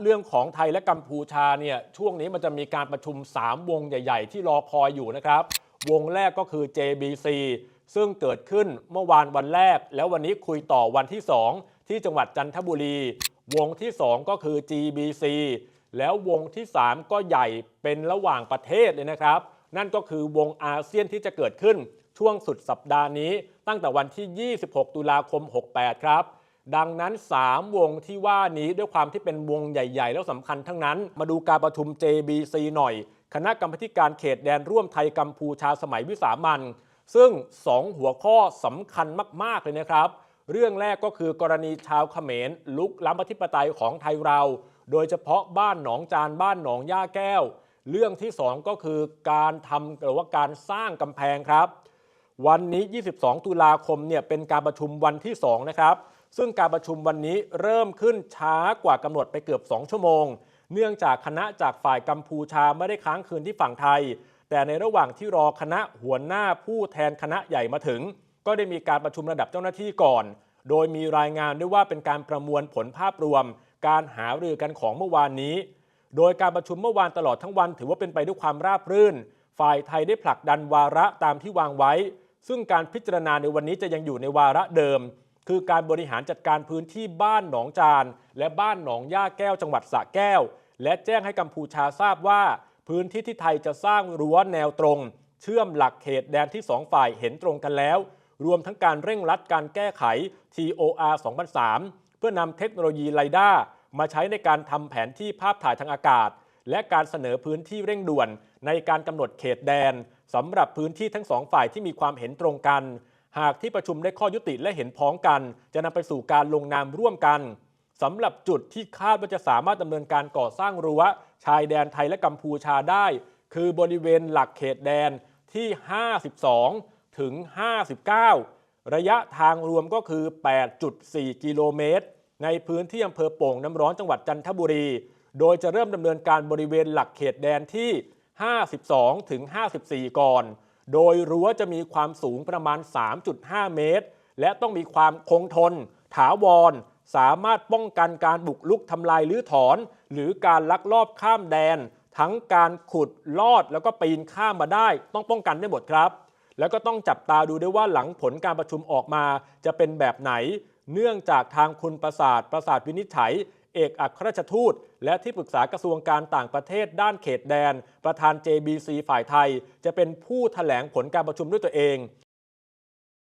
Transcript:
เรื่องของไทยและกัมพูชาเนี่ยช่วงนี้มันจะมีการประชุม 3 วงใหญ่ ๆ ที่รอคอยอยู่นะครับ วงแรกก็คือ JBC ซึ่งเกิดขึ้นเมื่อวานวันแรก แล้ววันนี้คุยต่อวันที่ 2 ที่จังหวัดจันทบุรี วงที่ 2 ก็คือ GBC แล้ววงที่ 3 ก็ใหญ่เป็นระหว่างประเทศเลยนะครับ นั่นก็คือวงอาเซียนที่จะเกิดขึ้นช่วงสุดสัปดาห์นี้ ตั้งแต่วันที่ 26 ตุลาคม 68 ครับ ดังนั้น 3 วงที่ว่านี้ด้วยความที่เป็นวงใหญ่ ๆ แล้วสำคัญทั้งนั้น มาดูการประชุม JBC หน่อย คณะกรรมการเขตแดนร่วมไทยกัมพูชาสมัยวิสามันซึ่ง 2 หัวข้อสำคัญมาก ๆ เลยนะครับ เรื่องแรกก็คือกรณีชาวเขมรลุกล้ำอธิปไตยของไทยเรา โดยเฉพาะบ้านหนองจานบ้านหนองย่าแก้ว เรื่องที่ 2 ก็คือการทำหรือว่าการสร้างกำแพงครับ วันนี้ 22 ตุลาคมเนี่ยเป็นการประชุมวันที่ 2 นะครับ ซึ่งการประชุมวันนี้เริ่มขึ้นช้ากว่ากำหนดไปเกือบ 2 ชั่วโมง เนื่องจากคณะจากฝ่ายกัมพูชาไม่ได้ค้างคืนที่ฝั่งไทย แต่ในระหว่างที่รอคณะหัวหน้าผู้แทนคณะใหญ่มาถึง ก็ได้มีการประชุมระดับเจ้าหน้าที่ก่อน โดยมีรายงานด้วยว่าเป็นการประมวลผลภาพรวม การหารือกันของเมื่อวานนี้ โดยการประชุมเมื่อวานตลอดทั้งวัน ถือว่าเป็นไปด้วยความราบรื่น ฝ่ายไทยได้ผลักดันวาระตามที่วางไว้ ซึ่งการพิจารณาในวันนี้จะยังอยู่ในวาระเดิม คือการบริหารจัดการพื้นที่บ้านหนองจาน และบ้านหนองย่าแก้วจังหวัดสระแก้ว และแจ้งให้กัมพูชาทราบว่า พื้นที่ที่ไทยจะสร้างรั้วแนวตรง เชื่อมหลักเขตแดนที่ 2 ฝ่ายเห็นตรงกันแล้ว รวมทั้งการเร่งรัดการแก้ไข TOR 2003 เพื่อนำเทคโนโลยีไลด้ามาใช้ในการทำแผนที่ภาพถ่ายทางอากาศ และการเสนอพื้นที่เร่งด่วน ในการกำหนดเขตแดนสำหรับพื้นที่ทั้งสองฝ่ายที่มีความเห็นตรงกัน หากที่ประชุมได้ข้อยุติและเห็นพ้องกัน จะนำไปสู่การลงนามร่วมกันสำหรับจุดที่คาดว่าจะสามารถดำเนินการก่อสร้างรั้วชายแดนไทยและกัมพูชาได้ คือบริเวณหลักเขตแดนที่ 52 ถึง 59 ระยะทางรวมก็คือ 8.4 กิโลเมตร ในพื้นที่อำเภอโป่งน้ำร้อนจังหวัดจันทบุรี โดยจะเริ่มดำเนินการบริเวณหลักเขตแดนที่ 52 ถึง 54 ก่อน โดยรั้วจะมีความสูงประมาณ 3.5 เมตร และต้องมีความคงทน ถาวร สามารถป้องกันการบุกลุกทำลายหรือถอน หรือการลักลอบข้ามแดน ทั้งการขุดลอดแล้วก็ปีนข้ามมาได้ ต้องป้องกันได้หมดครับ แล้วก็ต้องจับตาดูด้วยว่าหลังผลการประชุมออกมา จะเป็นแบบไหน เนื่องจากทางคุณประสาทประสาทวินิจฉัย เอกอัครราชทูต และที่ปรึกษากระทรวงการต่างประเทศด้านเขตแดน ประธาน JBC ฝ่ายไทย จะเป็นผู้ถแถลงผลการประชุมด้วยตัวเอง